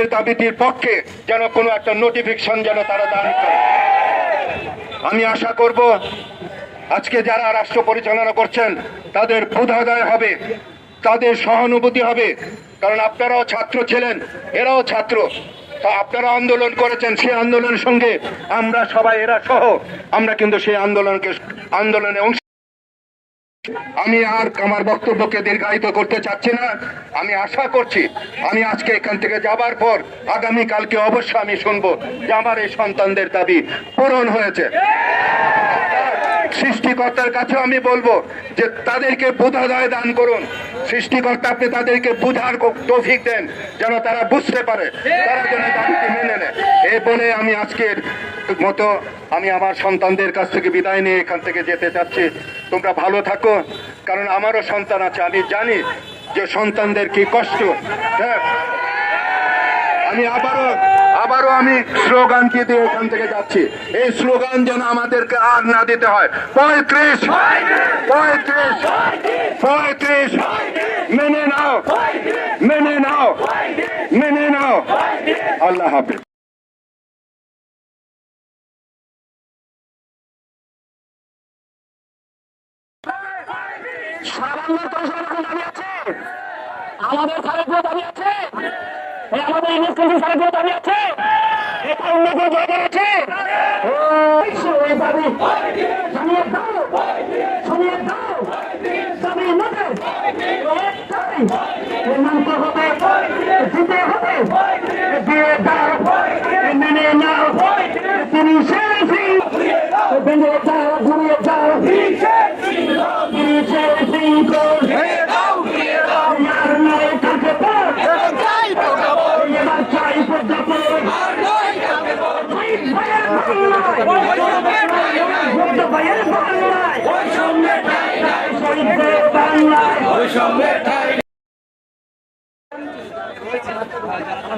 এর দাবিটির পক্ষে যেন কোনো একটা নোটিফিকেশন যেন তারা দান করে। আমি আশা করব আজকে যারা রাষ্ট্র পরিচালনা করছেন, তাদের বোধাদয় হবে, তাদের সহানুভূতি হবে, কারণ আপনারাও ছাত্র ছিলেন, এরাও ছাত্র। আপনারা আন্দোলন করেছেন সেই আন্দোলনের সঙ্গে আমরা সবাই এরা সহ, আমরা কিন্তু সেই আন্দোলনকে আন্দোলনে অংশ আমি আর আমার বক্তব্যকে দীর্ঘায়িত করতে চাচ্ছি না। আমি আশা করছি, আমি আজকে এখান থেকে যাবার পর আগামী কালকে অবশ্য আমি শুনব যে আমার এই সন্তানদের দাবি পূরণ হয়েছে। সৃষ্টিকর্তার কাছেও আমি বলব যে তাদেরকে বোধাদয় দান করুন। সৃষ্টিকর্তা আপনি তাদেরকে বুঝার তৌফিক দেন যেন তারা বুঝতে পারে, তারা যেন দাবিকে মেনে নেয়। এই বলে আমি আজকের মতো আমি আমার সন্তানদের কাছ থেকে বিদায় নিয়ে এখান থেকে যেতে চাচ্ছি। তোমরা ভালো থাকো, কারণ আমারও সন্তান আছে। আমি জানি যে সন্তানদের কি কষ্ট। হ্যাঁ। আমি আবারও আবারও আমি স্লোগানকে দিয়ে এখান থেকে যাচ্ছি। এই স্লোগান যেন আমাদেরকে আর না দিতে হয়। পঁয়ত্রিশ পঁয়ত্রিশ পঁয়ত্রিশ। মেনে নাও মেনে নাও মেনে নাও। আল্লাহ হাফিজ। সরকার দাবি আছে। আমাদের খালেদুয়া দাবি আছে। এই আমাদের কেন্দ্রিক দাবি আছে। এটা দরকার আছে ওই সেই দাবি। জানিয়ে দাও। শুনিয়ে দাও। দাবি হবে, জিতে হবে। দাও। মেনে নাও। তিনি সেলফি ভেঙে যাও, ঘুরিয়ে যাও।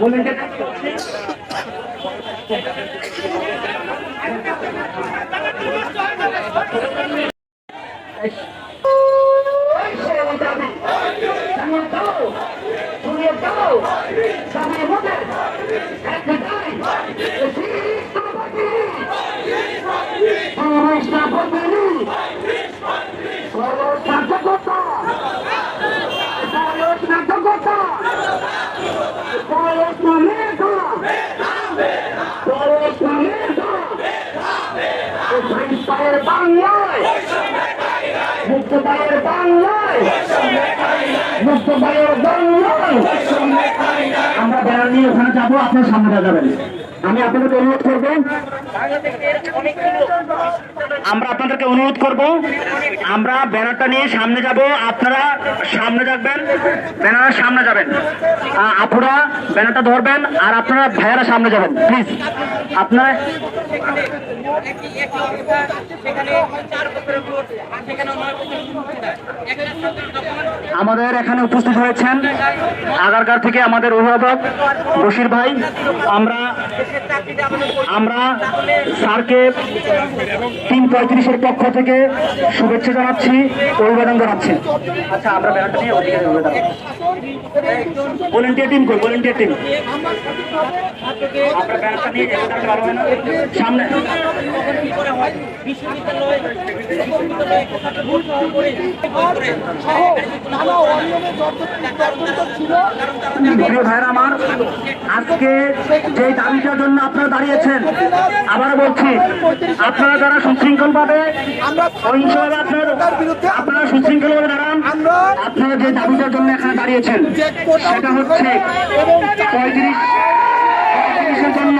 বলেন বাংলায়। মুক্ত পায়ের বাংলায়। মুক্ত পায়ের বাংলায়। আমরা বেড়া নিয়ে ওখানে যাব, আপনার সামনে যাবেন আমি আপনাদেরকে অনুরোধ করব। আমরা আপনাদেরকে অনুরোধ করব, আমরা ব্যানারটা নিয়ে সামনে যাব। আপনারা সামনে যাবেন ব্যানারের সামনে যাবেন। আপুরা ব্যানারটা ধরবেন আর আপনারা ভাইয়ারা সামনে যাবেন, প্লিজ। আপনারা আমাদের এখানে উপস্থিত হয়েছেন আগারগার থেকে আমাদের অভিভাবক বশির ভাই। আমরা আমরা স্যারকে তিন পঁয়ত্রিশের পক্ষ থেকে শুভেচ্ছা জানাচ্ছি অভিবাদন জানাচ্ছি। আচ্ছা আমরা ব্যানারটা নিয়ে ওদিকে ভলেন্টিয়ার টিম কই ভলেন্টিয়ার টিম? সামনে আমার, আজকে যে দাবিটার জন্য আপনারা দাঁড়িয়েছেন আবার বলছি, আপনারা যারা সুশৃঙ্খল অহিংসভাবে আপনার সুশৃঙ্খল ভাবে দাঁড়ান আপনারা যে দাবিটার জন্য এখানে দাঁড়িয়েছেন সেটা হচ্ছে পঁয়ত্রিশ পঁয়ত্রিশের জন্য।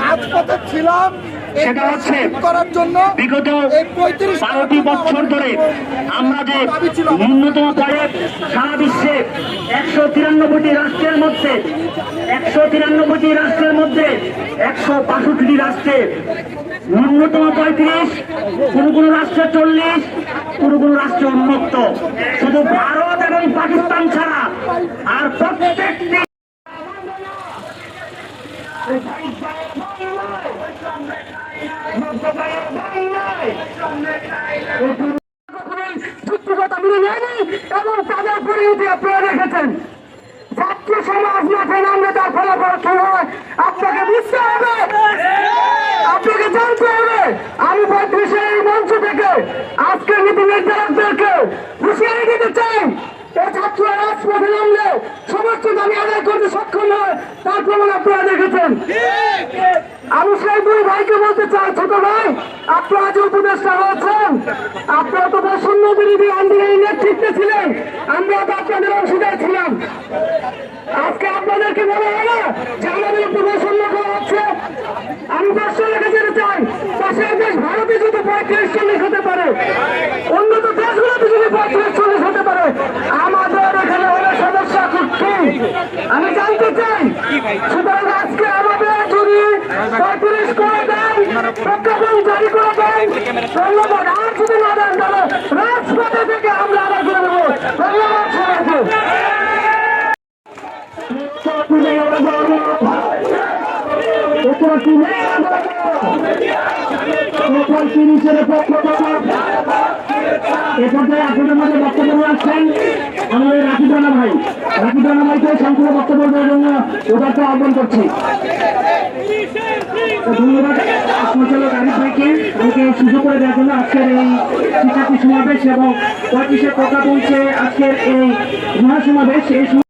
রাজপথে ছিলাম সেটা হচ্ছে করার জন্য বিগত বারোটি বছর ধরে আমরা যে ন্যূনতম পায়ে সারা বিশ্বে একশো তিরানব্বইটি রাষ্ট্রের মধ্যে একশো তিরানব্বইটি রাষ্ট্রের মধ্যে একশো বাষট্টি রাষ্ট্রে ন্যূনতম পঁয়ত্রিশ কোন কোন রাষ্ট্রে চল্লিশ কোন রাষ্ট্রে উন্মুক্ত। শুধু ভারত এবং পাকিস্তান ছাড়া আর প্রত্যেকটি তাদের রেখেছেন সমাজ কি হয়? আপনাকে বুঝতে হবে আপনাকে জানতে হবে আমি পঁয়ত্রিশে এই মঞ্চ থেকে নির্ধারকদেরকে হুঁশিয়ারি দিতে চাই। এই ছাত্ররা রাজপথে সমস্ত দাবি আদায় করতে সক্ষম হয়। তার আপনারা দেখেছেন। আমি সেই দুই ভাইকে বলতে চাই, ছোট ভাই, আপনারা যে উপদেষ্টা হয়েছেন আপনারা তো বৈষম্য বিরোধী আন্দোলনের নেতৃত্বে ছিলেন। আমরা তো আপনাদের অংশীদার ছিলাম। আজকে আপনাদেরকে বলা হলো যে আমাদের একটু আমি পাঁচশো লেখা যেতে চাই। পাশের দেশ ভারতে যদি পঁয়ত্রিশ চল্লিশ হতে পারে উন্নত দেশগুলোতে যদি পঁয়ত্রিশ চল্লিশ হতে পারে আমাদের এখানে হলে সমস্যা কি আমি জানতে চাই সুতরাং আজকে আমাদের যদি পঁয়ত্রিশ করে দেন প্রজ্ঞাপন জারি করে দেন ধন্যবাদ আর যদি না দেন তাহলে রাজপথে থেকে আমরা আদায় করে দেবো ধন্যবাদ সবাইকে তিরিশের পক্ষ আপনাদের বক্তব্য নিয়ে আসছেন আমাদের রাকিব রানা ভাই রাকিব রানা ভাইকে সংক্ষিপ্ত বক্তব্য দেওয়ার জন্য উদারত আহ্বান করছি ধন্যবাদ সঞ্চালক আরিফ ভাইকে আমাকে সুযোগ করে দেওয়ার জন্য আজকের এই শিক্ষার্থী সমাবেশ এবং পঁয়ত্রিশে প্রজ্ঞাপন আজকের এই মহাসমাবেশ এই